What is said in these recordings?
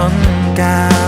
คนกา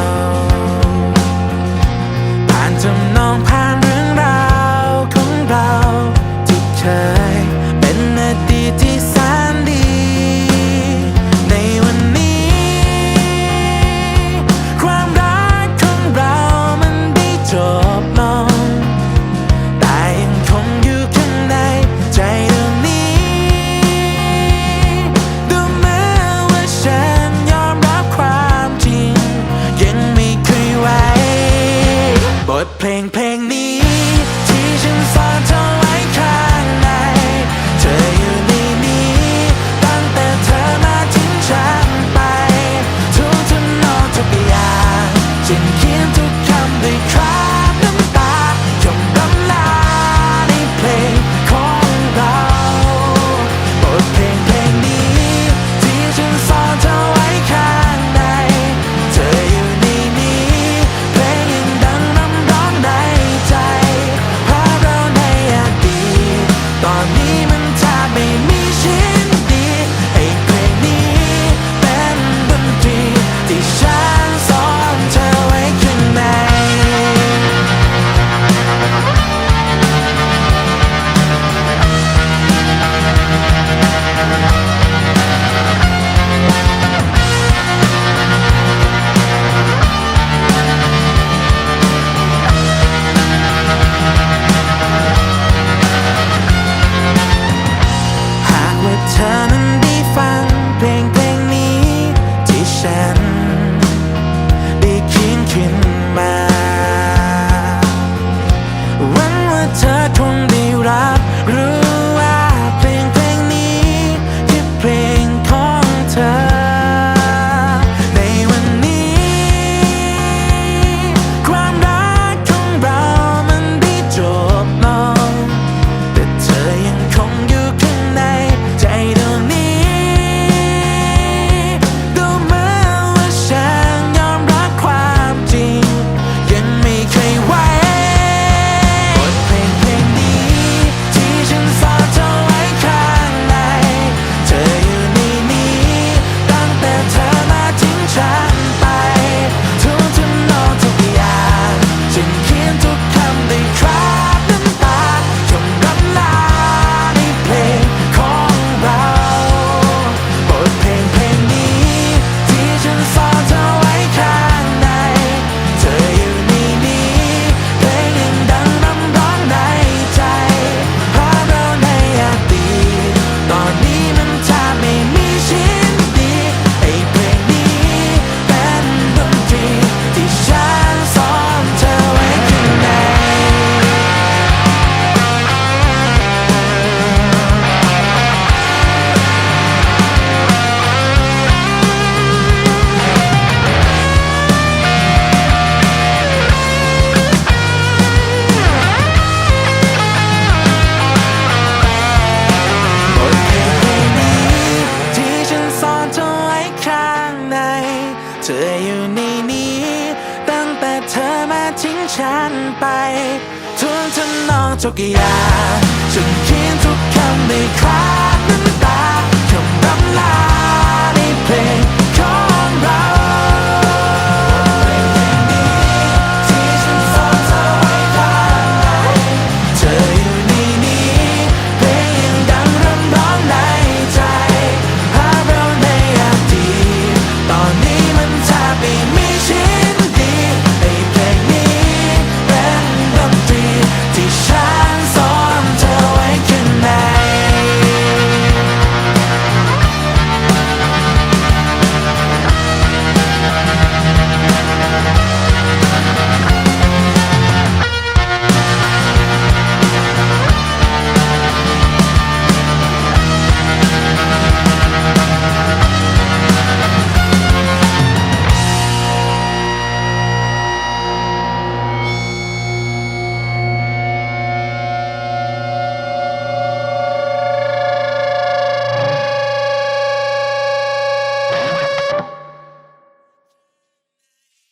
사는 เธออยู่ในนี้ ตั้งแต่เธอมาทิ้งฉันไป ทุนทนนองทุกอย่างฉัน